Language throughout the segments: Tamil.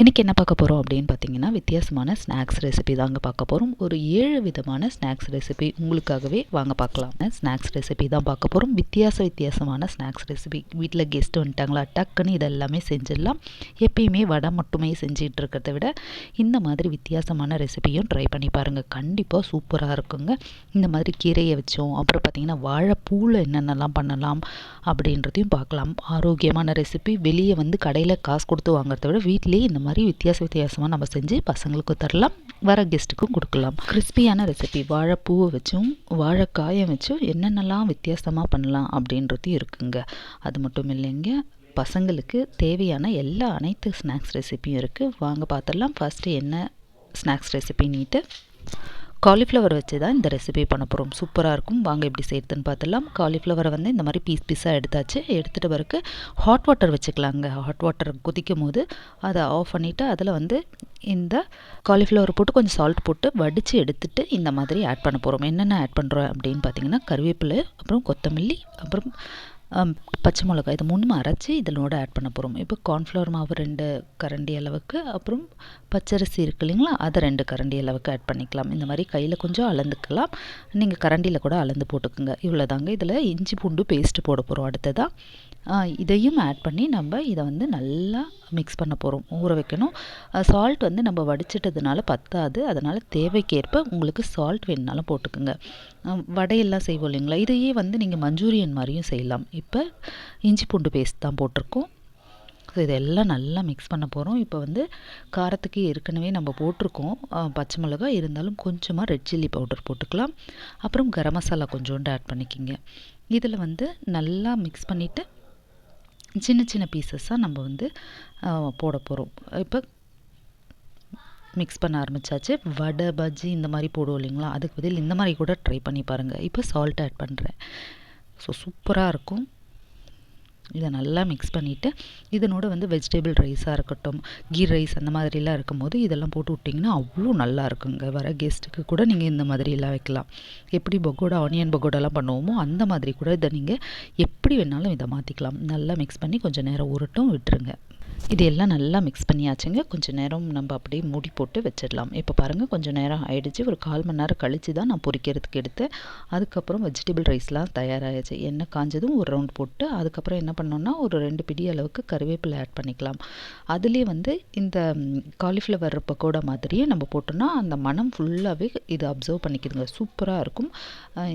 இன்றைக்கி என்ன பார்க்க போகிறோம் அப்படின்னு பார்த்தீங்கன்னா வித்தியாசமான ஸ்நாக்ஸ் ரெசிபி தாங்க பார்க்க போகிறோம் ஒரு ஏழு விதமான ஸ்நாக்ஸ் ரெசிபி உங்களுக்காகவே வாங்க பார்க்கலாம். ஸ்நாக்ஸ் ரெசிபி தான் பார்க்க போகிறோம் வித்தியாச வித்தியாசமான ஸ்நாக்ஸ் ரெசிபி வீட்டில் கெஸ்ட் வந்துட்டாங்களா டக்குன்னு இதெல்லாமே செஞ்சிடலாம். எப்பயுமே வடை மட்டுமே செஞ்சிகிட்டு இருக்கிறத விட இந்த மாதிரி வித்தியாசமான ரெசிபியும் ட்ரை பண்ணி பாருங்கள் கண்டிப்பாக சூப்பராக இருக்குங்க. இந்த மாதிரி கீரையை வச்சோம். அப்புறம் பார்த்திங்கன்னா வாழைப்பூவில் என்னென்னலாம் பண்ணலாம் அப்படின்றதையும் பார்க்கலாம். ஆரோக்கியமான ரெசிபி வெளியே வந்து கடையில் காசு கொடுத்து வாங்குறத விட வீட்டிலேயே இந்த மாதிரி வித்தியாச வித்தியாசமாக நம்ம செஞ்சு பசங்களுக்கு தரலாம் வர கெஸ்ட்டுக்கும் கொடுக்கலாம். கிறிஸ்பியான ரெசிபி வாழைப்பூவை வச்சும் வாழைக்காயை வச்சும் என்னென்னலாம் வித்தியாசமாக பண்ணலாம் அப்படின்றதும் இருக்குங்க. அது மட்டும் இல்லைங்க பசங்களுக்கு தேவையான எல்லா அனைத்து ஸ்நாக்ஸ் ரெசிபியும் இருக்குது வாங்க பார்த்துடலாம். ஃபஸ்ட்டு என்ன ஸ்நாக்ஸ் ரெசிபின்னுட்டு காலிஃப்ளவர் வச்சு தான் இந்த ரெசிபி பண்ண போகிறோம் சூப்பராக இருக்கும். வாங்க எப்படி செய்யறதுன்னு பார்த்துலாம் காலிஃப்ளவரை வந்து இந்த மாதிரி பீஸ் பீஸாக எடுத்தாச்சு. எடுத்துகிட்டு பிறகு ஹாட் வாட்டர் வச்சுக்கலாங்க. ஹாட் வாட்டர் கொதிக்கும் போது அதை ஆஃப் பண்ணிவிட்டு அதில் வந்து இந்த காலிஃப்ளவர் போட்டு கொஞ்சம் சால்ட் போட்டு வடித்து எடுத்துகிட்டு இந்த மாதிரி ஆட் பண்ண போகிறோம் என்னென்ன ஆட் பண்ணுறோம் அப்படின்னு பார்த்தீங்கன்னா கருவேப்பிலை அப்புறம் கொத்தமல்லி அப்புறம் பச்சை மிளகாய் இது மூணுமே அரைச்சி இதனோட ஆட் பண்ண போகிறோம் இப்போ கார்ன்ஃப்ளவர் மாவு ரெண்டு கரண்டி அளவுக்கு அப்புறம் பச்சரிசி இருக்கு இல்லைங்களா? அதை ரெண்டு கரண்டி அளவுக்கு ஆட் பண்ணிக்கலாம். இந்த மாதிரி கையில் கொஞ்சம் அளந்துக்கலாம். நீங்கள் கரண்டியில் கூட அளந்து போட்டுக்குங்க. இவ்வளோதாங்க இதில் இஞ்சி பூண்டு பேஸ்ட்டு போட போகிறோம் அடுத்ததாக இதையும் ஆட் பண்ணி நம்ம இதை வந்து நல்லா மிக்ஸ் பண்ண போகிறோம் ஊற வைக்கணும். சால்ட் வந்து நம்ம வடிச்சிட்டதுனால பத்தாது. அதனால் தேவைக்கேற்ப உங்களுக்கு சால்ட் வேணுனாலும் போட்டுக்கோங்க. வடையெல்லாம் செய்வோம் இல்லைங்களா? இதையே வந்து நீங்கள் மஞ்சூரியன் மாதிரியும் செய்யலாம். இப்போ இஞ்சி பூண்டு பேஸ்ட் தான் போட்டிருக்கோம். ஸோ இதெல்லாம் நல்லா மிக்ஸ் பண்ண போகிறோம் இப்போ வந்து காரத்துக்கு ஏற்கனவே நம்ம போட்டிருக்கோம். பச்சை மிளகாய் இருந்தாலும் கொஞ்சமாக ரெட் சில்லி பவுடர் போட்டுக்கலாம். அப்புறம் கரம் மசாலா கொஞ்சோண்டு ஆட் பண்ணிக்கிங்க. இதில் வந்து நல்லா மிக்ஸ் பண்ணிவிட்டு சின்ன சின்ன பீசஸாக நம்ம வந்து போட போகிறோம் இப்போ மிக்ஸ் பண்ண ஆரம்பித்தாச்சு வடை பஜ்ஜி இந்த மாதிரி போடுவோம் இல்லைங்களா? அதுக்கு பதில் இந்த மாதிரி கூட ட்ரை பண்ணி பாருங்கள் இப்போ சால்ட் ஆட் பண்ணுறேன் ஸோ சூப்பராக இருக்கும். இதை நல்லா மிக்ஸ் பண்ணிவிட்டு இதனோட வந்து வெஜிடபிள் ரைஸாக இருக்கட்டும் கீ ரைஸ் அந்த மாதிரிலாம் இருக்கும்போது இதெல்லாம் போட்டு விட்டிங்கன்னா அவ்வளோ நல்லா இருக்குங்க. வர கெஸ்ட்டுக்கு கூட நீங்கள் இந்த மாதிரிலாம் வைக்கலாம். எப்படி பகோடா ஆனியன் பகோடாலாம் பண்ணுவோமோ அந்த மாதிரி கூட இதை நீங்கள் எப்படி வேணாலும் இதை மாற்றிக்கலாம் நல்லா மிக்ஸ் பண்ணி கொஞ்சம் நேரம் உருட்டும் விட்டுருங்க. இது எல்லாம் நல்லா மிக்ஸ் பண்ணியாச்சுங்க. கொஞ்சம் நேரம் நம்ம அப்படியே மூடி போட்டு வச்சிடலாம். இப்போ பாருங்கள் கொஞ்சம் நேரம் ஆயிடுச்சு. ஒரு கால் மணி நேரம் கழித்து தான் நான் பொரிக்கிறதுக்கு எடுத்தேன். அதுக்கப்புறம் வெஜிடபிள் ரைஸ்லாம் தயாராகிடுச்சு எண்ணெய் காஞ்சதும் ஒரு ரவுண்ட் போட்டு அதுக்கப்புறம் என்ன பண்ணோன்னா ஒரு ரெண்டு பிடி அளவுக்கு கருவேப்பிலை ஆட் பண்ணிக்கலாம். அதுலேயே வந்து இந்த காலிஃப்ளவர் பக்கோடா மாதிரியே நம்ம போட்டோம்னா அந்த மனம் ஃபுல்லாகவே இது அப்சர்வ் பண்ணிக்கிதுங்க. சூப்பராக இருக்கும்.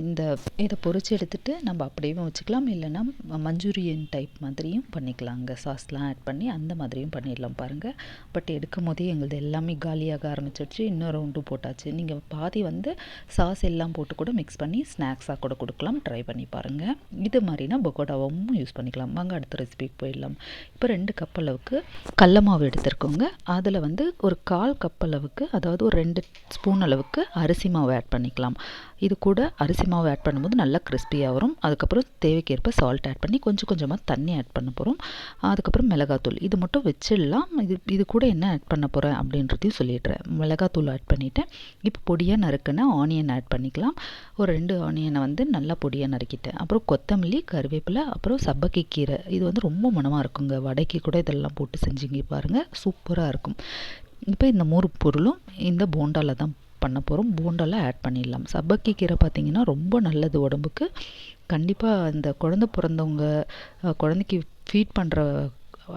இந்த இதை பொறிச்சு எடுத்துகிட்டு நம்ம அப்படியே வச்சுக்கலாம். இல்லைன்னா மஞ்சூரியன் டைப் மாதிரியும் பண்ணிக்கலாங்க. சாஸ்லாம் ஆட் பண்ணி அந்த மாதிரியும் பண்ணிடலாம் பாருங்கள் பட் எடுக்கும் போதே எங்களது எல்லாமே காலியாக ஆரம்பிச்சிடுச்சு இன்னும் ரவுண்டு போட்டாச்சு. நீங்கள் பாதி வந்து சாஸ் எல்லாம் போட்டு கூட மிக்ஸ் பண்ணி ஸ்நாக்ஸாக கூட கொடுக்கலாம். ட்ரை பண்ணி பாருங்கள் இது மாதிரினா பக்கோடாவும் யூஸ் பண்ணிக்கலாம். வாங்க அடுத்த ரெசிபிக்கு போயிடலாம். இப்போ ரெண்டு கப் அளவுக்கு கடல மாவு எடுத்துருக்கோங்க. அதில் வந்து ஒரு கால் கப் அளவுக்கு அதாவது ஒரு ரெண்டு ஸ்பூன் அளவுக்கு அரிசி மாவு ஆட் பண்ணிக்கலாம். இது கூட அரிசி மாவு ஆட் பண்ணும்போது நல்லா கிறிஸ்பியாக வரும். அதுக்கப்புறம் தேவைக்கேற்ப சால்ட் ஆட் பண்ணி கொஞ்சம் கொஞ்சமாக தண்ணி ஆட் பண்ண போகிறோம் அதுக்கப்புறம் மிளகாத்தூள். இது மட்டும் வச்சிடலாம். இது இது கூட என்ன ஆட் பண்ண போகிறேன் அப்படின்றதையும் சொல்லிடுறேன். மிளகாத்தூள் ஆட் பண்ணிவிட்டேன் இப்போ பொடியாக நறுக்குன ஆனியன் ஆட் பண்ணிக்கலாம். ஒரு ரெண்டு ஆனியனை வந்து நல்லா பொடியாக நறுக்கிட்டேன். அப்புறம் கொத்தமல்லி கருவேப்பிலை அப்புறம் சப்பக்கி கீரை. இது வந்து ரொம்ப மனமாக இருக்குங்க. வடைக்கு கூட இதெல்லாம் போட்டு செஞ்சுங்க பாருங்கள் சூப்பராக இருக்கும். இப்போ இந்த மூணு பொருளும் இந்த போண்டாவில் தான் பண்ண போகிறோம் போண்டெல்லாம் ஆட் பண்ணிடலாம். சப்பக்கி கீரை பார்த்திங்கன்னா ரொம்ப நல்லது உடம்புக்கு. கண்டிப்பாக இந்த குழந்த பிறந்தவங்க குழந்தைக்கு ஃபீட் பண்ணுற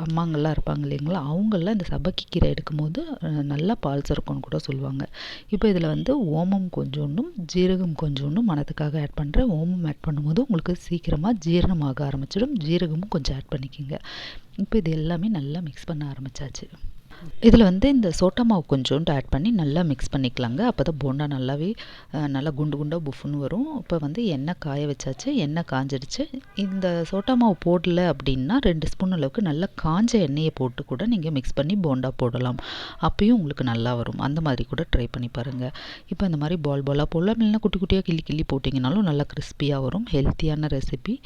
அம்மாங்கள்லாம் இருப்பாங்க இல்லைங்களா? அவங்கெல்லாம் இந்த சபக்கி கீரை எடுக்கும்போது நல்லா பால் சுரக்கும்னு கூட சொல்லுவாங்க. இப்போ இதில் வந்து ஓமம் கொஞ்சோண்டும் ஜீரகம் கொஞ்சோண்டும் மனத்துக்காக ஆட் பண்ணுறேன் ஓமம் ஆட் பண்ணும்போது உங்களுக்கு சீக்கிரமாக ஜீரணமாக ஆரம்பிச்சிடும். ஜீரகமும் கொஞ்சம் ஆட் பண்ணிக்கிங்க. இப்போ இது எல்லாமே நல்லா மிக்ஸ் பண்ண ஆரம்பித்தாச்சு இதில் வந்து இந்த சோட்டா மாவு கொஞ்சோண்டு ஆட் பண்ணி நல்லா மிக்ஸ் பண்ணிக்கலாங்க. அப்போ தான் போண்டா நல்லாவே நல்லா குண்டு குண்டாக புஃப்னு வரும். இப்போ வந்து எண்ணெய் காய வச்சாச்சு எண்ணெய் காஞ்சிடுச்சு இந்த சோட்டா மாவு போடல அப்படின்னா ரெண்டு ஸ்பூன் அளவுக்கு நல்லா காஞ்ச எண்ணெயை போட்டு கூட நீங்கள் மிக்ஸ் பண்ணி போண்டா போடலாம். அப்பயும் உங்களுக்கு நல்லா வரும். அந்த மாதிரி கூட ட்ரை பண்ணி பாருங்கள் இப்போ இந்த மாதிரி பால் பாலாக போடலாம் இல்லைன்னா குட்டி குட்டியாக கிள்ளி கிள்ளி போட்டிங்கனாலும் நல்லா கிறிஸ்பியாக வரும். ஹெல்த்தியான ரெசிபி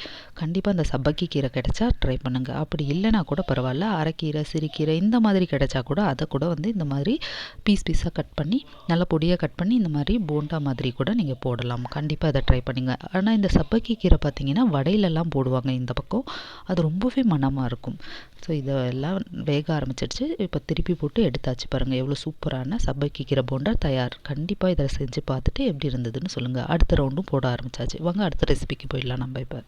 கண்டிப்பாக அந்த சப்பக்கி கீரை கிடைச்சா ட்ரை பண்ணுங்கள் அப்படி இல்லைனா கூட பரவாயில்ல. அரைக்கீரை சிறுகீரை இந்த மாதிரி கிடைச்சா இருந்தால் கூட அதை கூட வந்து இந்த மாதிரி பீஸ் பீஸாக கட் பண்ணி நல்லா பொடியாக கட் பண்ணி இந்த மாதிரி போண்டா மாதிரி கூட நீங்கள் போடலாம். கண்டிப்பாக அதை ட்ரை பண்ணுங்க. ஆனால் இந்த சப்பக்கி கீரை பார்த்தீங்கன்னா வடையிலெல்லாம் போடுவாங்க இந்த பக்கம். அது ரொம்பவே மனமாக இருக்கும். ஸோ இதெல்லாம் வேக ஆரம்பிச்சிடுச்சு இப்போ திருப்பி போட்டு எடுத்தாச்சு பாருங்கள் எவ்வளோ சூப்பரான சப்பக்கி கீரை போண்டா தயார். கண்டிப்பாக இதை செஞ்சு பார்த்துட்டு எப்படி இருந்ததுன்னு சொல்லுங்கள் அடுத்த ரவுண்டும் போட ஆரம்பிச்சாச்சு. வாங்க அடுத்த ரெசிபிக்கு போயிடலாம் நம்ம இப்போ.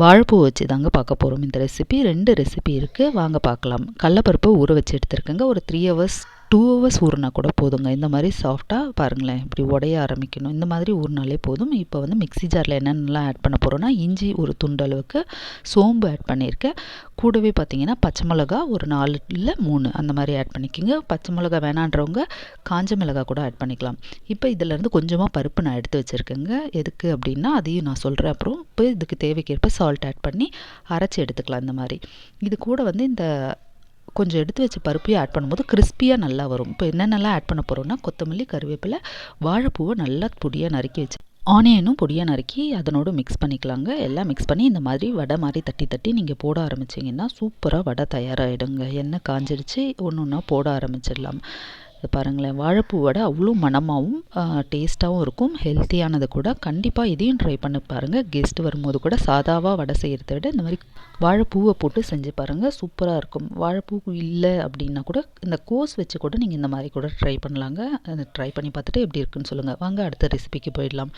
வாழைப்பூ வச்சு தாங்க பார்க்க போகிறோம் இந்த ரெசிபி ரெண்டு ரெசிபி இருக்குது வாங்க பார்க்கலாம். கடலப்பருப்பை ஊற வச்சு எடுத்துருக்கேங்க. ஒரு த்ரீ ஹவர்ஸ் டூ ஹவர்ஸ் ஊறினா கூட போதுங்க. இந்த மாதிரி சாஃப்டாக பாருங்களேன் இப்படி உடைய ஆரம்பிக்கணும். இந்த மாதிரி ஊறினாலே போதும். இப்போ வந்து மிக்ஸி ஜாரில் என்னென்னலாம் ஆட் பண்ண போகிறோன்னா இஞ்சி ஒரு துண்டு அளவுக்கு சோம்பு ஆட் பண்ணியிருக்கேன். கூடவே பார்த்தீங்கன்னா பச்சை மிளகா ஒரு நாலு இல்லை மூணு அந்த மாதிரி ஆட் பண்ணிக்கோங்க. பச்சை மிளகா வேணான்றவங்க காஞ்ச மிளகா கூட ஆட் பண்ணிக்கலாம். இப்போ இதிலேருந்து கொஞ்சமாக பருப்பு நான் எடுத்து வச்சுருக்கேங்க. எதுக்கு அப்படின்னா அதையும் நான் சொல்கிறேன் அப்புறம் இப்போ இதுக்கு தேவைக்கேற்ப சால்ட் ஆட் பண்ணி அரைச்சி எடுத்துக்கலாம் இந்த மாதிரி. இது கூட வந்து இந்த கொஞ்சம் எடுத்து வச்ச பருப்பையும் ஆட் பண்ணும்போது கிறிஸ்பியாக நல்லா வரும். இப்போ என்னென்னலாம் ஆட் பண்ண போகிறோம்னா கொத்தமல்லி கருவேப்பிலை வாழைப்பூவை நல்லா பொடியாக நறுக்கி வச்சு ஆனியனும் பொடியாக நறுக்கி அதனோடு மிக்ஸ் பண்ணிக்கலாங்க. எல்லாம் மிக்ஸ் பண்ணி இந்த மாதிரி வடை மாதிரி தட்டி தட்டி நீங்கள் போட ஆரம்பிச்சிங்கன்னா சூப்பராக வடை தயாராகிடுங்க எண்ணெய் காஞ்சிருச்சு ஒன்று ஒன்றா போட ஆரம்பிச்சிடலாம். இது பாருங்களேன். வாழைப்பூ வடை அவ்வளோ மணமாகவும் டேஸ்ட்டாகவும் இருக்கும். ஹெல்த்தியானது கூட. கண்டிப்பாக இதையும் ட்ரை பண்ணி பாருங்கள் கெஸ்ட் வரும்போது கூட சாதாவாக வடை செய்கிறத விட இந்த மாதிரி வாழைப்பூவை போட்டு செஞ்சு பாருங்கள் சூப்பராக இருக்கும். வாழைப்பூ இல்லை அப்படின்னா கூட இந்த கோஸ் வச்சு கூட நீங்கள் இந்த மாதிரி கூட ட்ரை பண்ணலாங்க. ட்ரை பண்ணி பார்த்துட்டு எப்படி இருக்குன்னு சொல்லுங்கள் வாங்க அடுத்த ரெசிபிக்கு போயிடலாம்.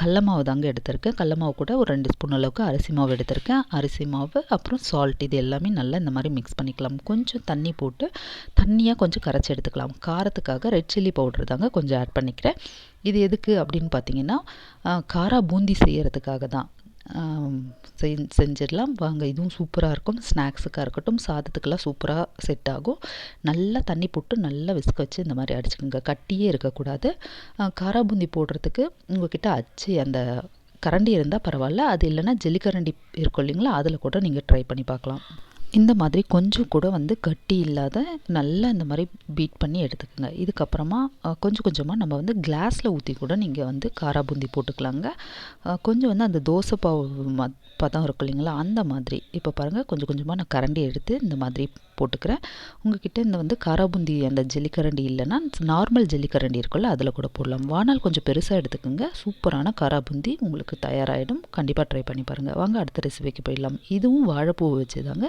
கடல மாவு தாங்க எடுத்திருக்கேன். கடல மாவு கூட ஒரு ரெண்டு ஸ்பூன் அளவுக்கு அரிசி மாவு எடுத்திருக்கேன். அரிசி மாவு அப்புறம் சால்ட் இது எல்லாமே நல்லா இந்த மாதிரி மிக்ஸ் பண்ணிக்கலாம். கொஞ்சம் தண்ணி போட்டு தண்ணியாக கொஞ்சம் கரைச்சி எடுத்துக்கலாம். காரத்துக்காக ரெட் சில்லி பவுடர் தாங்க கொஞ்சம் ஆட் பண்ணிக்கிறேன். இது எதுக்கு அப்படின்னு பார்த்தீங்கன்னா காரா பூந்தி செய்கிறதுக்காக தான். செய் செஞ்சிடலாம். வாங்க இதுவும் சூப்பராக இருக்கும். ஸ்நாக்ஸுக்காக இருக்கட்டும் சாதத்துக்கெல்லாம் சூப்பராக செட் ஆகும். நல்லா தண்ணி போட்டு நல்லா விசுக்க வச்சு இந்த மாதிரி அடிச்சுக்கோங்க. கட்டியே இருக்கக்கூடாது. காரா பூந்தி போடுறதுக்கு உங்ககிட்ட அச்சு அந்த கரண்டி இருந்தால் பரவாயில்ல. அது இல்லைன்னா ஜெல்லிக்கரண்டி இருக்கும் இல்லைங்களா? அதில் கூட நீங்கள் ட்ரை பண்ணி பார்க்கலாம். இந்த மாதிரி கொஞ்சம் கூட வந்து கட்டி இல்லாத நல்லா இந்த மாதிரி பீட் பண்ணி எடுத்துக்கோங்க. இதுக்கப்புறமா கொஞ்சம் கொஞ்சமாக நம்ம வந்து கிளாஸில் ஊற்றி கூட நீங்கள் வந்து காரா பூந்தி போட்டுக்கலாங்க. கொஞ்சம் வந்து அந்த தோசை பாவு பதம் இருக்கும் இல்லைங்களா அந்த மாதிரி. இப்போ பாருங்கள் கொஞ்சம் கொஞ்சமாக நான் கரண்டி எடுத்து இந்த மாதிரி போட்டுக்கிறேன். உங்ககிட்ட இந்த வந்து காராபூந்தி அந்த ஜெல்லிக்கரண்டி இல்லைன்னா நார்மல் ஜெல்லிக்கரண்டி இருக்குல்ல அதில் கூட போடலாம். வானால் கொஞ்சம் பெருசாக எடுத்துக்கோங்க. சூப்பரான காராபூந்தி உங்களுக்கு தயாராகிடும் கண்டிப்பாக ட்ரை பண்ணி பாருங்கள் வாங்க அடுத்த ரெசிபிக்கு போயிடலாம். இதுவும் வாழைப்பூ வச்சு தாங்க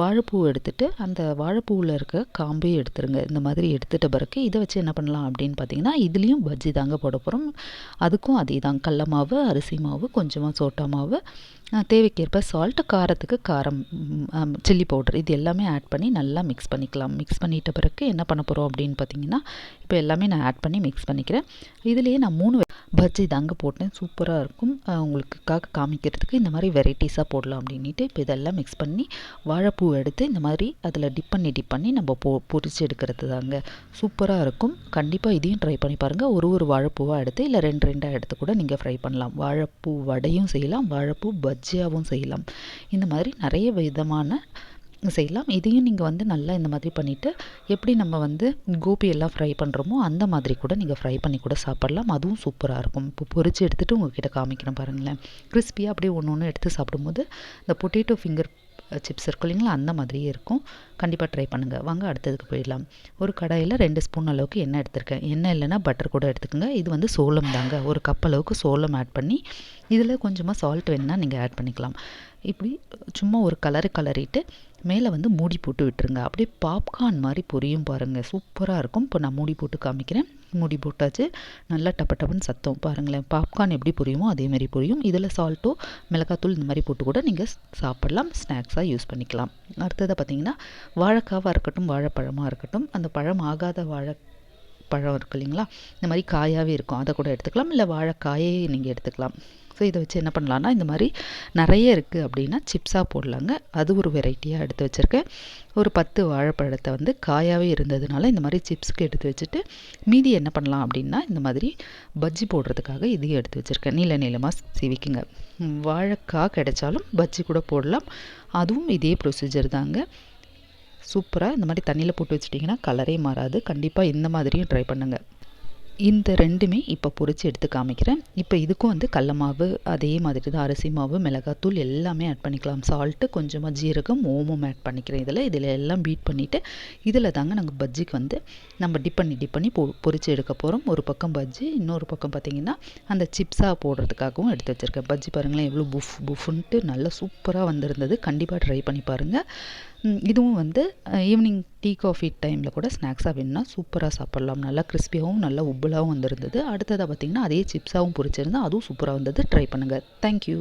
வாழைப்பூ எடுத்துகிட்டு அந்த வாழைப்பூவில் இருக்க காம்பையும் எடுத்துருங்க. இந்த மாதிரி எடுத்துகிட்ட பிறகு இதை வச்சு என்ன பண்ணலாம் அப்படின்னு பார்த்தீங்கன்னா இதுலேயும் பஜ்ஜி தாங்க போட போகிறோம் அதுக்கும் அதே தான் கடல மாவு அரிசி மாவு கொஞ்சமாக சோட்டா மாவு தேவைக்கேற்ப சால்ட்டு காரத்துக்கு காரம் சில்லி பவுடர் இது எல்லாமே ஆட் பண்ணி நல்லா மிக்ஸ் பண்ணிக்கலாம். மிக்ஸ் பண்ணிட்ட பிறகு என்ன பண்ண போகிறோம் அப்படின்னு பார்த்தீங்கன்னா இப்போ எல்லாமே நான் ஆட் பண்ணி மிக்ஸ் பண்ணிக்கிறேன். இதுலேயே நான் மூணு பஜ்ஜி தாங்க போட்டேன். சூப்பராக இருக்கும். உங்களுக்காக காமிக்கிறதுக்கு இந்த மாதிரி வெரைட்டிஸாக போடலாம் அப்படின்ட்டு இப்போ இதெல்லாம் மிக்ஸ் பண்ணி வாழைப்பூ எடுத்து இந்த மாதிரி அதில் டிப் பண்ணி டிப் பண்ணி நம்ம பொ பொரிச்சு எடுக்கிறது தாங்க சூப்பராக இருக்கும். கண்டிப்பாக இதையும் ட்ரை பண்ணி பாருங்கள் ஒரு ஒரு வாழைப்பூவாக எடுத்து இல்லை ரெண்டு ரெண்டாக எடுத்து கூட நீங்கள் ஃப்ரை பண்ணலாம். வாழைப்பூ வடையும் செய்யலாம். வாழைப்பூ பஜ்ஜியாகவும் செய்யலாம். இந்த மாதிரி நிறைய விதமான செய்யலாம். இதையும் நீங்கள் வந்து நல்லா இந்த மாதிரி பண்ணிவிட்டு எப்படி நம்ம வந்து கோபி எல்லாம் ஃப்ரை பண்ணுறோமோ அந்த மாதிரி கூட நீங்கள் ஃப்ரை பண்ணி கூட சாப்பிட்லாம். அதுவும் சூப்பராக இருக்கும். இப்போ பொறிச்சு எடுத்துகிட்டு உங்ககிட்ட காமிக்கிறேன் பாருங்களேன். கிறிஸ்பியாக அப்படியே ஒன்று ஒன்று எடுத்து சாப்பிடும்போது இந்த பொட்டேட்டோ ஃபிங்கர் சிப்ஸ் இருக்கும் இல்லைங்களா? அந்த மாதிரியே இருக்கும். கண்டிப்பாக ட்ரை பண்ணுங்கள் வாங்க அடுத்ததுக்கு போயிடலாம். ஒரு கடாயில் ரெண்டு ஸ்பூன் அளவுக்கு எண்ணெய் எடுத்திருக்கேன். எண்ணெய் இல்லைன்னா பட்டர் கூட எடுத்துக்கோங்க. இது வந்து சோளம் தாங்க. ஒரு கப் அளவுக்கு சோளம் ஆட் பண்ணி இதில் கொஞ்சமாக சால்ட் வேணுன்னா நீங்கள் ஆட் பண்ணிக்கலாம். இப்படி சும்மா ஒரு கலரு கலரிட்டு மேலே வந்து மூடி போட்டு விட்டுருங்க. அப்படியே பாப்கார்ன் மாதிரி பொரியும் பாருங்கள் சூப்பராக இருக்கும். இப்போ நான் மூடி போட்டு காமிக்கிறேன். மூடி போட்டாச்சு. நல்லா டப்ப டப்புன்னு சத்தம். பாருங்களேன் பாப்கார்ன் எப்படி புரியுமோ அதேமாதிரி புரியும். இதில் சால்ட்டோ மிளகாத்தூள் இந்த மாதிரி போட்டு கூட நீங்கள் சாப்பிட்லாம். ஸ்நாக்ஸாக யூஸ் பண்ணிக்கலாம். அடுத்ததை பார்த்தீங்கன்னா வாழைக்காவாக இருக்கட்டும் வாழைப்பழமாக இருக்கட்டும் அந்த பழம் ஆகாத வாழை பழம் இருக்கு இல்லைங்களா? இந்த மாதிரி காயாகவே இருக்கும். அதை கூட எடுத்துக்கலாம். இல்லை வாழைக்காயே நீங்கள் எடுத்துக்கலாம். ஸோ இதை வச்சு என்ன பண்ணலான்னா இந்த மாதிரி நிறைய இருக்குது அப்படின்னா சிப்ஸாக போடலாங்க. அது ஒரு வெரைட்டியாக எடுத்து வச்சுருக்கேன். ஒரு பத்து வாழைப்பழத்தை வந்து காயாகவே இருந்ததுனால இந்த மாதிரி சிப்ஸுக்கு எடுத்து வச்சுட்டு மீதி என்ன பண்ணலாம் அப்படின்னா இந்த மாதிரி பஜ்ஜி போடுறதுக்காக இதையும் எடுத்து வச்சுருக்கேன். நீள நீளமாக சீவிக்குங்க. வாழைக்காய் கிடைச்சாலும் பஜ்ஜி கூட போடலாம். அதுவும் இதே ப்ரொசீஜர் தாங்க. சூப்பராக இந்த மாதிரி தண்ணியில் போட்டு வச்சிட்டிங்கன்னா கலரே மாறாது. கண்டிப்பாக இந்த மாதிரியும் ட்ரை பண்ணுங்கள் இந்த ரெண்டுமே இப்போ பொரித்து எடுத்து காமிக்கிறேன். இப்போ இதுக்கும் வந்து கடல மாவு அதே மாதிரி தான் அரிசி மாவு மிளகாத்தூள் எல்லாமே ஆட் பண்ணிக்கலாம். சால்ட்டு கொஞ்சமாக ஜீரகம் ஓமம் ஆட் பண்ணிக்கிறேன். இதில் இதில் எல்லாம் பீட் பண்ணிவிட்டு இதில் தாங்க நாங்கள் பஜ்ஜிக்கு வந்து நம்ம டிப் பண்ணி டிப் பண்ணி பொ பொரித்து எடுக்க போகிறோம் ஒரு பக்கம் பஜ்ஜி இன்னொரு பக்கம் பார்த்திங்கன்னா அந்த சிப்ஸாக போடுறதுக்காகவும் எடுத்து வச்சுருக்கேன். பஜ்ஜி பாருங்களேன் எவ்வளோ புஃப் புஃப்ன்ட்டு நல்லா சூப்பராக வந்திருந்தது. கண்டிப்பாக ட்ரை பண்ணி பாருங்கள் இதுவும் வந்து ஈவினிங் டீ காஃபி டைமில் கூட ஸ்நாக்ஸாக வேணும்னா சூப்பராக சாப்பிட்லாம். நல்லா கிறிஸ்பியாகவும் நல்லா உப்புலாகவும் வந்திருந்தது. அடுத்ததாக பார்த்திங்கன்னா அதே சிப்ஸாகவும் பொரிச்சிருந்தால் அதுவும் சூப்பராக வந்தது. ட்ரை பண்ணுங்கள் தேங்க்யூ